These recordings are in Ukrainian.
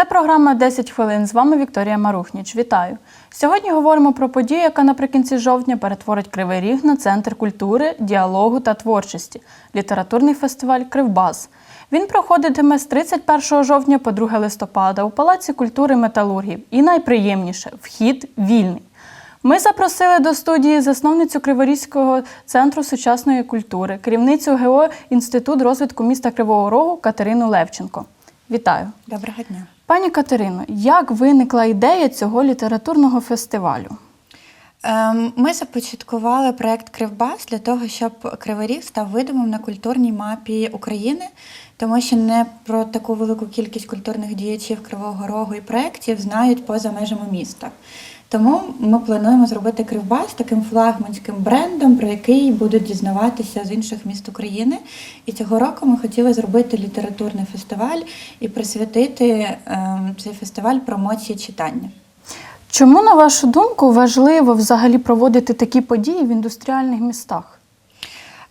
Це програма «10 хвилин. З вами Вікторія Марухніч. Вітаю. Сьогодні говоримо про подію, яка наприкінці жовтня перетворить Кривий Ріг на центр культури, діалогу та творчості літературний фестиваль Кривбас. Він проходитиме з 31 жовтня по 2 листопада у Палаці культури металургів. І найприємніше вхід вільний. Ми запросили до студії засновницю Криворізького центру сучасної культури, керівницю ГО Інститут розвитку міста Кривого Рогу Катерину Левченко. Вітаю. Доброго дня. Пані Катерино, як виникла ідея цього літературного фестивалю? Ем, Ми започаткували проект Кривбас для того, щоб Кривий став видимим на культурній мапі України, тому що не про таку велику кількість культурних діячів Кривого Рогу і проєктів знають поза межами міста. Тому ми плануємо зробити Кривбас таким флагманським брендом, про який будуть дізнаватися з інших міст України. І цього року ми хотіли зробити літературний фестиваль і присвятити ем, цей фестиваль промоції читання. Чому, на вашу думку, важливо взагалі проводити такі події в індустріальних містах?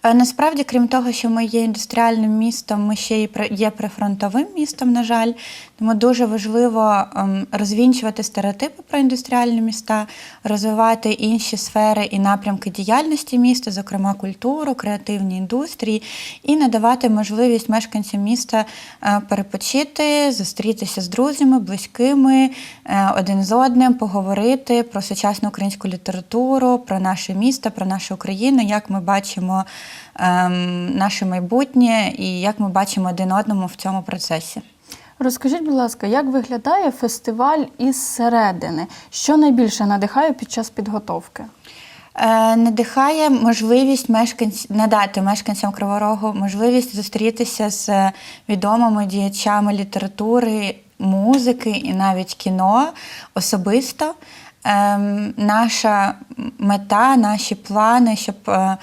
Е, Насправді, крім того, що ми є індустріальним містом, ми ще й є прифронтовим містом, на жаль. Тому дуже важливо ем, розвінчувати стереотипи про індустріальні міста, розвивати інші сфери і напрямки діяльності міста, зокрема культуру, креативні індустрії, і надавати можливість мешканцям міста е, перепочити, зустрітися з друзями, близькими, е, один з одним, поговорити про сучасну українську літературу, про наше місто, про нашу Україну, як ми бачимо наше майбутнє і як ми бачимо один одному в цьому процесі. Розкажіть, будь ласка, як виглядає фестиваль із середини? Що найбільше надихає під час підготовки? Е, Надихає можливість мешканць надати мешканцям Кривого Рогу можливість зустрітися з відомими діячами літератури, музики і навіть кіно особисто. Ем, Наша мета, наші плани, щоб е,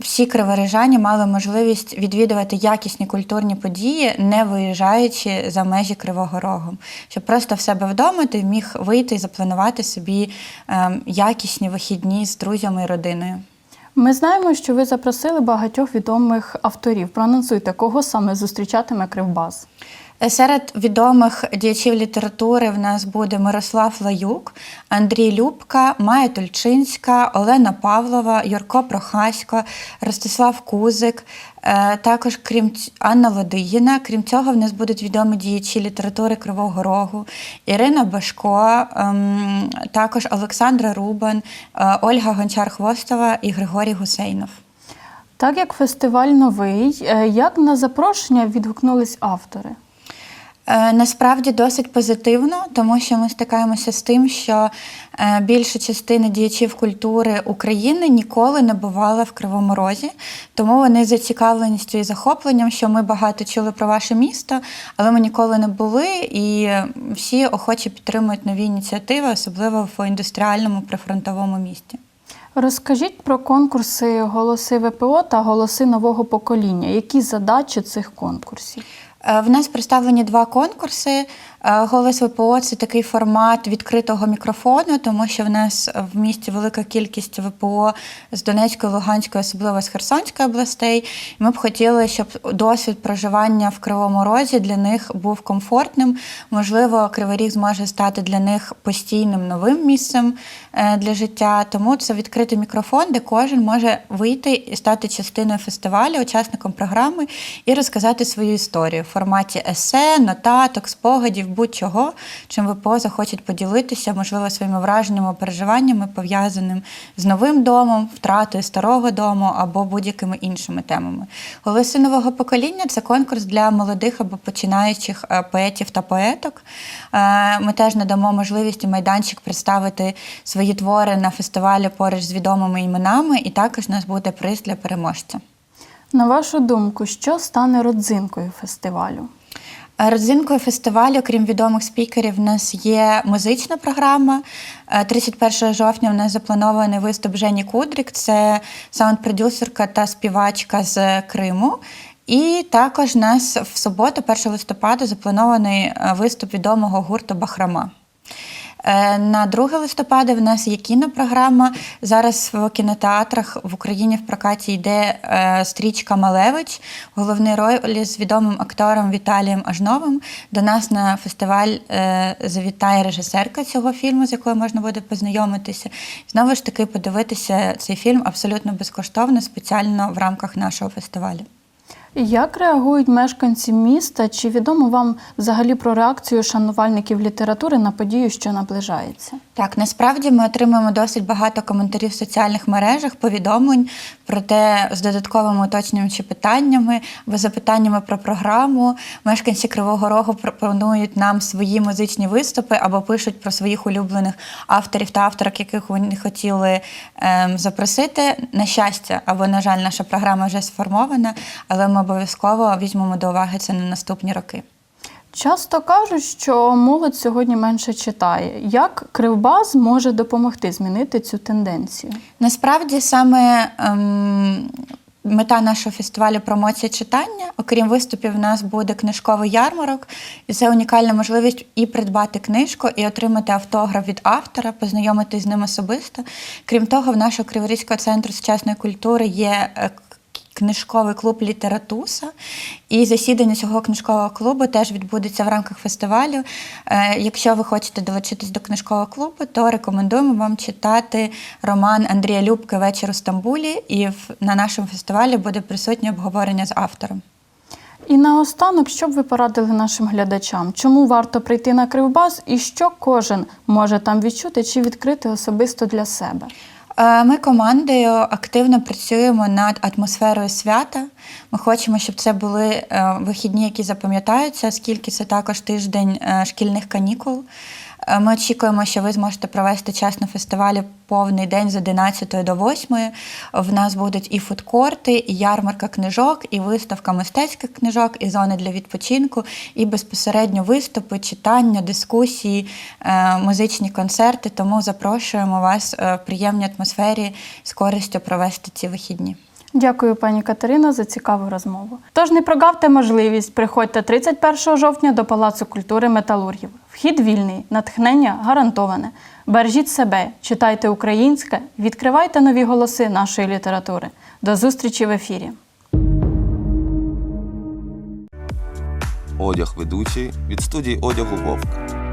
всі криворижані мали можливість відвідувати якісні культурні події, не виїжджаючи за межі Кривого Рогу. Щоб просто в себе вдома ти міг вийти і запланувати собі ем, якісні вихідні з друзями і родиною. Ми знаємо, що ви запросили багатьох відомих авторів. Проанонсуйте, кого саме зустрічатиме Кривбас. Серед відомих діячів літератури в нас буде Мирослав Лаюк, Андрій Любка, Майя Тульчинська, Олена Павлова, Юрко Прохасько, Ростислав Кузик. Е, Також крім Анна Лодигіна. Крім цього, в нас будуть відомі діячі літератури Кривого Рогу, Ірина Башко, ем, також Олександра Рубан, е, Ольга Гончар-Хвостова і Григорій Гусейнов. Так як фестиваль новий, е, як на запрошення відгукнулись автори? Е, Насправді досить позитивно, тому що ми стикаємося з тим, що е, більша частина діячів культури України ніколи не бувала в Кривому Розі, тому вони з зацікавленістю і захопленням, що ми багато чули про ваше місто, але ми ніколи не були, і всі охоче підтримують нові ініціативи, особливо в індустріальному прифронтовому місті. Розкажіть про конкурси голоси ВПО та голоси нового покоління. Які задачі цих конкурсів? Е, В нас представлені два конкурси. Е, Голос ВПО це такий формат відкритого мікрофону, тому що в нас в місті велика кількість ВПО з Донецької, Луганської, особливо з Херсонської областей. Ми б хотіли, щоб досвід проживання в Кривому Розі для них був комфортним. Можливо, Кривий Ріг зможе стати для них постійним новим місцем е, для життя. Тому це відкритий мікрофон, де кожен може вийти і стати частиною фестивалю, учасником програми і розказати свою історію форматі есе, нотаток, спогадів, будь-чого, чим ВПО захочуть поділитися, можливо, своїми враженнями, переживаннями, пов'язаним з новим домом, втратою старого дому або будь-якими іншими темами. Голоси нового покоління це конкурс для молодих або починаючих е, поетів та поеток. Е, Ми теж надамо можливість майданчик представити свої твори на фестивалі поруч з відомими іменами, і також у нас буде приз для переможця. На вашу думку, що стане родзинкою фестивалю? Родзинкою фестивалю, крім відомих спікерів, в нас є музична програма. Е, 31 жовтня в нас запланований виступ Жені Кудрік, це саунд-продюсерка та співачка з Криму. І також у нас в суботу, 1 листопада, запланований е, виступ відомого гурту Бахрама. Е, На 2 листопада в нас є кінопрограма. Зараз в кінотеатрах в Україні в прокаті йде е, стрічка Малевич, в головній ролі з відомим актором Віталієм Ажновим. До нас на фестиваль е, завітає режисерка цього фільму, з якою можна буде познайомитися. Знову ж таки, подивитися цей фільм абсолютно безкоштовно, спеціально в рамках нашого фестивалю. Як реагують мешканці міста? Чи відомо вам взагалі про реакцію шанувальників літератури на подію, що наближається? Так, насправді ми отримуємо досить багато коментарів в соціальних мережах, повідомлень про те з додатковими уточнюючи питаннями або запитаннями про програму. Мешканці Кривого Рогу пропонують нам свої музичні виступи або пишуть про своїх улюблених авторів та авторок, яких вони хотіли ем, запросити. На щастя, або на жаль, наша програма вже сформована, але ми обов'язково візьмемо до уваги це на наступні роки. Часто кажуть, що молодь сьогодні менше читає. Як Кривбаз може допомогти змінити цю тенденцію? Насправді саме ем, мета нашого фестивалю промоція читання. Окрім виступів, у нас буде книжковий ярмарок, і це унікальна можливість і придбати книжку, і отримати автограф від автора, познайомитись з ним особисто. Крім того, в нашого Криворізького центру сучасної культури є. Книжковий клуб Літератуса, і засідання цього книжкового клубу теж відбудеться в рамках фестивалю. Е, Якщо ви хочете долучитись до книжкового клубу, то рекомендуємо вам читати роман Андрія Любки Вечір у Стамбулі. І на нашому фестивалі буде присутнє обговорення з автором. І наостанок, що б ви порадили нашим глядачам? Чому варто прийти на Кривбаз і що кожен може там відчути чи відкрити особисто для себе? Е, Ми командою активно працюємо над атмосферою свята. Ми хочемо, щоб це були е, вихідні, які запам'ятаються, оскільки це також тиждень е, шкільних канікул. Е, Ми очікуємо, що ви зможете провести час на фестивалі повний день з 11 до 8. В нас будуть і фудкорти, і ярмарка книжок, і виставка мистецьких книжок, і зони для відпочинку, і безпосередньо виступи, читання, дискусії, е, музичні концерти. Тому запрошуємо вас е, в приємній атмосфері з користю провести ці вихідні. Дякую, пані Катерина, за цікаву розмову. Тож не прогавте можливість. Приходьте 31 жовтня до Палацу культури металургів. Вхід вільний, натхнення гарантоване. Бережіть себе, читайте українське, відкривайте нові голоси нашої літератури. До зустрічі в ефірі. Одяг ведучий від студії одягу Вовк.